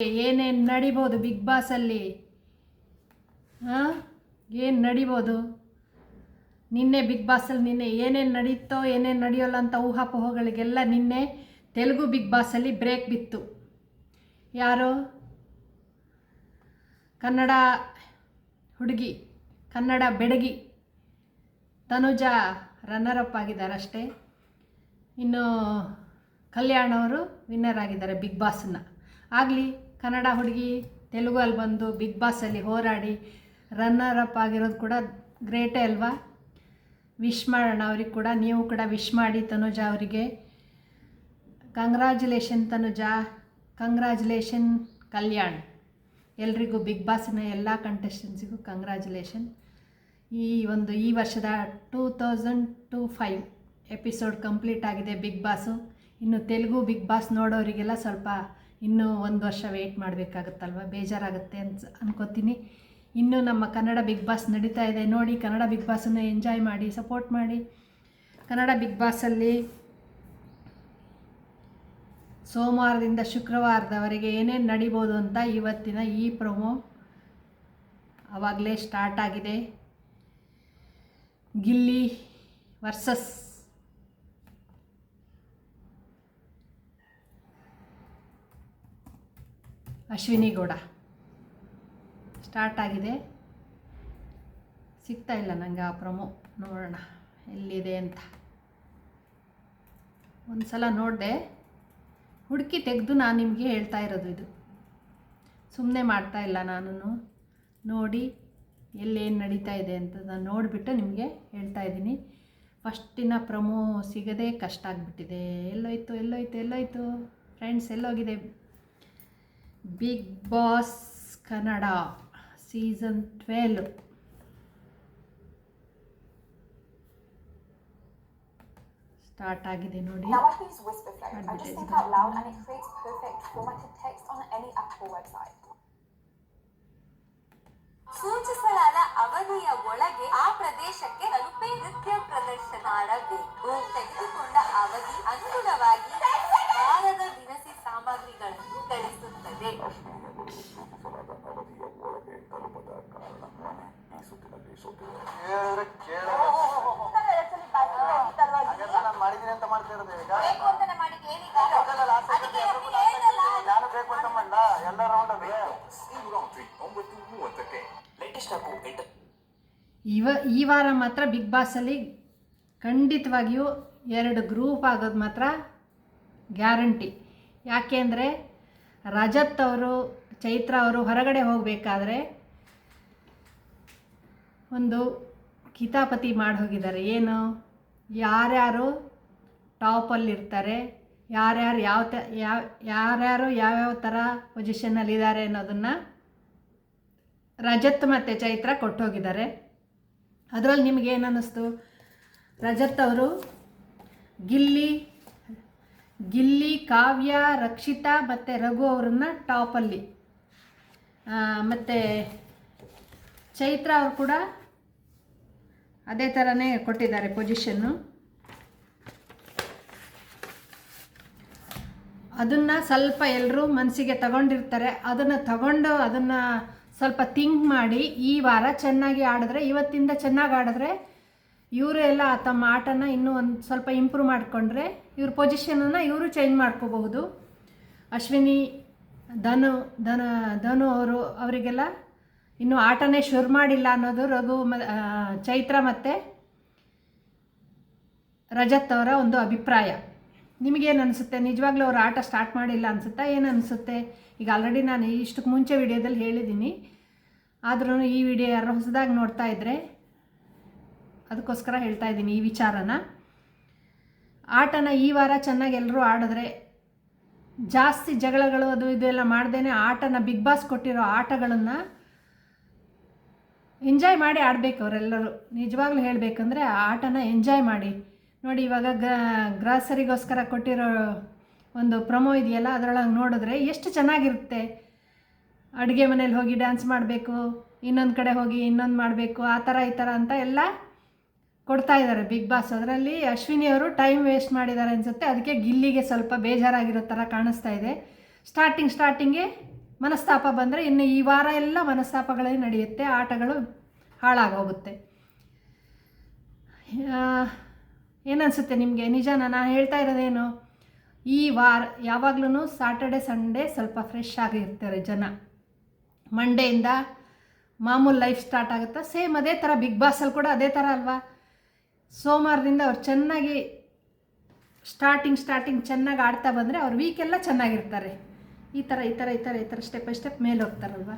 ಏನೇನು ನಡಿಬೋದು ಬಿಗ್ ಬಾಸಲ್ಲಿ ಹಾಂ ಏನು ನಡಿಬೋದು? ನಿನ್ನೆ ಬಿಗ್ ಬಾಸಲ್ಲಿ ನಿನ್ನೆ ಏನೇನು ನಡೀತೋ, ಏನೇನು ನಡೆಯೋಲ್ಲ ಅಂತ ಊಹಾಪೋಹಗಳಿಗೆಲ್ಲ ನಿನ್ನೆ ತೆಲುಗು ಬಿಗ್ ಬಾಸಲ್ಲಿ ಬ್ರೇಕ್ ಬಿತ್ತು. ಯಾರು? ಕನ್ನಡ ಹುಡುಗಿ, ಕನ್ನಡ ಬೆಡಗಿ, ತನುಜ ರನ್ನರ್ ಅಪ್ ಆಗಿದ್ದಾರೆ ಅಷ್ಟೇ. ಇನ್ನು ಕಲ್ಯಾಣ್ ಅವರು ವಿನ್ನರ್ ಆಗಿದ್ದಾರೆ ಬಿಗ್ ಬಾಸನ್ನ ಆಗಲಿ ಕನ್ನಡ ಹುಡುಗಿ ತೆಲುಗು ಅಲ್ಲಿ ಬಂದು ಬಿಗ್ ಬಾಸಲ್ಲಿ ಹೋರಾಡಿ ರನ್ನರ್ ಅಪ್ ಆಗಿರೋದು ಕೂಡ ಗ್ರೇಟೇ ಅಲ್ವಾ? ವಿಶ್ ಮಾಡೋಣ ಅವ್ರಿಗೆ ಕೂಡ. ನೀವು ಕೂಡ ವಿಶ್ ಮಾಡಿ ತನುಜ ಅವರಿಗೆ. ಕಂಗ್ರ್ಯಾಚುಲೇಷನ್ ತನುಜ. ಕಂಗ್ರ್ಯಾಚುಲೇಷನ್ ಕಲ್ಯಾಣ್. ಎಲ್ರಿಗೂ ಬಿಗ್ ಬಾಸ್ನ ಎಲ್ಲ ಕಂಟೆಸ್ಟೆನ್ಸಿಗೂ ಕಂಗ್ರ್ಯಾಚುಲೇಷನ್ ಈ ಒಂದು ಈ ವರ್ಷದ two thousand two five episode complete ಆಗಿದೆ ಬಿಗ್ ಬಾಸು. ಇನ್ನು ತೆಲುಗು ಬಿಗ್ ಬಾಸ್ ನೋಡೋರಿಗೆಲ್ಲ ಸ್ವಲ್ಪ ಇನ್ನೂ ಒಂದು ವರ್ಷ ವೆಯ್ಟ್ ಮಾಡಬೇಕಾಗುತ್ತಲ್ವ? ಬೇಜಾರಾಗುತ್ತೆ ಅಂತ ಅನ್ಕೋತೀನಿ. ಇನ್ನು ನಮ್ಮ ಕನ್ನಡ ಬಿಗ್ ಬಾಸ್ ನಡೀತಾ ಇದೆ. ನೋಡಿ, ಕನ್ನಡ ಬಿಗ್ ಬಾಸನ್ನು ಎಂಜಾಯ್ ಮಾಡಿ ಸಪೋರ್ಟ್ ಮಾಡಿ. ಕನ್ನಡ ಬಿಗ್ ಬಾಸಲ್ಲಿ ಸೋಮವಾರದಿಂದ ಶುಕ್ರವಾರದವರೆಗೆ ಏನೇನು ನಡಿಬೋದು ಅಂತ ಇವತ್ತಿನ ಈ ಪ್ರೊಮೋ ಆವಾಗಲೇ ಸ್ಟಾರ್ಟ್ ಆಗಿದೆ. ಗಿಲ್ಲಿ ವರ್ಸಸ್ ಅಶ್ವಿನಿ ಗೌಡ. ಸ್ಟಾರ್ಟ್ ಆಗಿದೆ. ಸಿಗ್ತಾ ಇಲ್ಲ ನನಗೆ ಆ ಪ್ರೊಮೋ. ನೋಡೋಣ ಎಲ್ಲಿದೆ ಅಂತ. ಒಂದು ಸಲ ನೋಡಿದೆ. ಹುಡುಕಿ ತೆಗೆದು ನಾನು ನಿಮಗೆ ಹೇಳ್ತಾ ಇರೋದು ಇದು. ಸುಮ್ಮನೆ ಮಾಡ್ತಾ ಇಲ್ಲ ನಾನು ನೋಡಿ ಎಲ್ಲೇನು ನಡೀತಾ ಇದೆ ಅಂತ ನಾನು ನೋಡಿಬಿಟ್ಟು ನಿಮಗೆ ಹೇಳ್ತಾ ಇದ್ದೀನಿ. ಫಸ್ಟಿನ ಪ್ರಮೋ ಸಿಗದೆ ಕಷ್ಟ ಆಗಿಬಿಟ್ಟಿದೆ. ಎಲ್ಲೋಯ್ತು ಎಲ್ಲೋಯ್ತು ಎಲ್ಲೋಯ್ತು. Friends ಎಲ್ಲೋಗಿದೆ. Big boss Kannada season twelve. Start ಆಗಿದೆ ನೋಡಿ. ಸೂಚಿಸಲಾದ ಅವಧಿಯ ಒಳಗೆ ಆ ಪ್ರದೇಶಕ್ಕೆ ತಲುಪಿ ನೃತ್ಯ ಪ್ರದರ್ಶನ ಮಾಡಬೇಕು ತೆಗೆದುಕೊಂಡ ಅವಧಿ ಅನುಗುಣವಾಗಿ ವಾರದ ದಿನಸಿ ಸಾಮಗ್ರಿಗಳನ್ನು ನಾನು ಮಾಡಿದ್ದೀನಿ ಅಂತ ಇವ ಈ ವಾರ ಮಾತ್ರ ಬಿಗ್ ಬಾಸಲ್ಲಿ ಖಂಡಿತವಾಗಿಯೂ ಎರಡು ಗ್ರೂಪ್ ಆಗೋದು ಮಾತ್ರ ಗ್ಯಾರಂಟಿ ಯಾಕೆ ಅಂದರೆ ರಜತ್ ಅವರು, ಚೈತ್ರ ಅವರು ಹೊರಗಡೆ ಹೋಗಬೇಕಾದ್ರೆ ಒಂದು ಕಿತಾಪತಿ ಮಾಡಿ ಹೋಗಿದ್ದಾರೆ ಏನು? ಯಾರ್ಯಾರು ಟಾಪಲ್ಲಿರ್ತಾರೆ ಯಾರ್ಯಾರು ಯಾವ ತ ಯಾವ ಯಾರ್ಯಾರು ಯಾವ್ಯಾವ ಥರ ಪೊಸಿಷನ್ನಲ್ಲಿದ್ದಾರೆ ಅನ್ನೋದನ್ನು ರಜತ್ ಮತ್ತು ಚೈತ್ರ ಕೊಟ್ಟೋಗಿದ್ದಾರೆ. ಅದರಲ್ಲಿ ನಿಮಗೇನು ಅನ್ನಿಸ್ತು? ರಜತ್ ಅವರು ಗಿಲ್ಲಿ ಗಿಲ್ಲಿ, ಕಾವ್ಯ, ರಕ್ಷಿತಾ ಮತ್ತು ರಘು ಅವ್ರನ್ನ ಟಾಪಲ್ಲಿ ಮತ್ತು ಚೈತ್ರ ಅವರು ಕೂಡ ಅದೇ ಥರನೇ ಕೊಟ್ಟಿದ್ದಾರೆ ಪೊಸಿಷನ್ನು ಅದನ್ನು ಸ್ವಲ್ಪ ಎಲ್ಲರೂ ಮನಸ್ಸಿಗೆ ತಗೊಂಡಿರ್ತಾರೆ. ಅದನ್ನು ತಗೊಂಡು ಅದನ್ನು ಸ್ವಲ್ಪ ಥಿಂಕ್ ಮಾಡಿ ಈ ವಾರ ಚೆನ್ನಾಗಿ ಆಡಿದ್ರೆ, ಇವತ್ತಿಂದ ಚೆನ್ನಾಗಿ ಆಡಿದ್ರೆ ಇವರು ಎಲ್ಲ ತಮ್ಮ ಆಟನ ಇನ್ನೂ ಒಂದು ಸ್ವಲ್ಪ ಇಂಪ್ರೂವ್ ಮಾಡಿಕೊಂಡ್ರೆ ಇವ್ರ ಪೊಸಿಷನನ್ನು ಇವರು ಚೇಂಜ್ ಮಾಡ್ಕೋಬಹುದು. ಅಶ್ವಿನಿ, ಧನು, ಧನ, ಧನು ಅವರು, ಅವರಿಗೆಲ್ಲ ಇನ್ನೂ ಆಟನೇ ಶುರು ಮಾಡಿಲ್ಲ ಅನ್ನೋದು ರಘು ಚೈತ್ರ ಮತ್ತು ರಜತ್ ಅವರ ಒಂದು ಅಭಿಪ್ರಾಯ. ನಿಮಗೇನು ಅನಿಸುತ್ತೆ? ನಿಜವಾಗ್ಲೂ ಅವರು ಆಟ ಸ್ಟಾರ್ಟ್ ಮಾಡಿಲ್ಲ ಅನಿಸುತ್ತಾ? ಏನು ಅನಿಸುತ್ತೆ? ಈಗ ಆಲ್ರೆಡಿ ನಾನು ಇಷ್ಟಕ್ಕೆ ಮುಂಚೆ ವಿಡಿಯೋದಲ್ಲಿ ಹೇಳಿದ್ದೀನಿ ಆದ್ರೂ ಈ ವಿಡಿಯೋ ಯಾರು ಹೊಸದಾಗಿ ನೋಡ್ತಾ ಇದ್ದರೆ ಅದಕ್ಕೋಸ್ಕರ ಹೇಳ್ತಾ ಇದ್ದೀನಿ ಈ ವಿಚಾರನ. ಆಟನ ಈ ವಾರ ಚೆನ್ನಾಗಿ ಎಲ್ಲರೂ ಆಡಿದ್ರೆ ಜಾಸ್ತಿ ಜಗಳಗಳು ಅದು ಇದೆಲ್ಲ ಮಾಡ್ದೇ ಆಟನ ಬಿಗ್ ಬಾಸ್ ಕೊಟ್ಟಿರೋ ಆಟಗಳನ್ನು ಎಂಜಾಯ್ ಮಾಡಿ ಆಡಬೇಕು ಅವರೆಲ್ಲರೂ. ನಿಜವಾಗ್ಲೂ ಹೇಳಬೇಕಂದ್ರೆ ಆ ಆಟನ ಎಂಜಾಯ್ ಮಾಡಿ. ನೋಡಿ ಇವಾಗ ಗ ಗ್ರಾಸರಿಗೋಸ್ಕರ ಕೊಟ್ಟಿರೋ ಒಂದು ಪ್ರಮೋ ಇದೆಯಲ್ಲ ಅದರೊಳಗೆ ನೋಡಿದ್ರೆ ಎಷ್ಟು ಚೆನ್ನಾಗಿರುತ್ತೆ. ಅಡುಗೆ ಮನೇಲಿ ಹೋಗಿ ಡ್ಯಾನ್ಸ್ ಮಾಡಬೇಕು, ಇನ್ನೊಂದು ಕಡೆ ಹೋಗಿ ಇನ್ನೊಂದು ಮಾಡಬೇಕು, ಆ ಥರ ಈ ಥರ ಅಂತ ಎಲ್ಲ ಕೊಡ್ತಾ ಇದ್ದಾರೆ ಬಿಗ್ ಬಾಸ್ ಅದರಲ್ಲಿ ಅಶ್ವಿನಿ ಅವರು ಟೈಮ್ ವೇಸ್ಟ್ ಮಾಡಿದ್ದಾರೆ ಅನಿಸುತ್ತೆ. ಅದಕ್ಕೆ ಗಿಲ್ಲಿಗೆ ಸ್ವಲ್ಪ ಬೇಜಾರಾಗಿರೋ ಥರ ಕಾಣಿಸ್ತಾ ಇದೆ. ಸ್ಟಾರ್ಟಿಂಗ್ ಸ್ಟಾರ್ಟಿಂಗೆ ಮನಸ್ತಾಪ ಬಂದರೆ ಇನ್ನು ಈ ವಾರ ಎಲ್ಲ ಮನಸ್ತಾಪಗಳೇ ನಡೆಯುತ್ತೆ. ಆಟಗಳು ಹಾಳಾಗೋಗುತ್ತೆ. ಏನನ್ಸುತ್ತೆ ನಿಮಗೆ? ನಿಜಾನ? ನಾನು ಹೇಳ್ತಾ ಇರೋದೇನು? ಈ ವಾರ ಯಾವಾಗಲೂ ಸಾಟರ್ಡೆ ಸಂಡೇ ಸ್ವಲ್ಪ ಫ್ರೆಶ್ ಆಗಿರ್ತಾರೆ ಜನ. ಮಂಡೆಯಿಂದ ಮಾಮೂಲು ಲೈಫ್ ಸ್ಟಾರ್ಟ್ ಆಗುತ್ತಾ? ಸೇಮ್ ಅದೇ ಥರ ಬಿಗ್ ಬಾಸಲ್ಲಿ ಕೂಡ ಅದೇ ಥರ ಅಲ್ವಾ? ಸೋಮವಾರದಿಂದ ಅವ್ರು ಚೆನ್ನಾಗಿ ಸ್ಟಾರ್ಟಿಂಗ್ ಸ್ಟಾರ್ಟಿಂಗ್ ಚೆನ್ನಾಗಿ ಆಡ್ತಾ ಬಂದರೆ ಅವ್ರ ವೀಕೆಲ್ಲ ಚೆನ್ನಾಗಿರ್ತಾರೆ. ಈ ಥರ ಈ ಥರ ಈ ಥರ ಈ ಥರ ಸ್ಟೆಪ್ ಬೈ ಸ್ಟೆಪ್ ಮೇಲೆ ಹೋಗ್ತಾರಲ್ವ?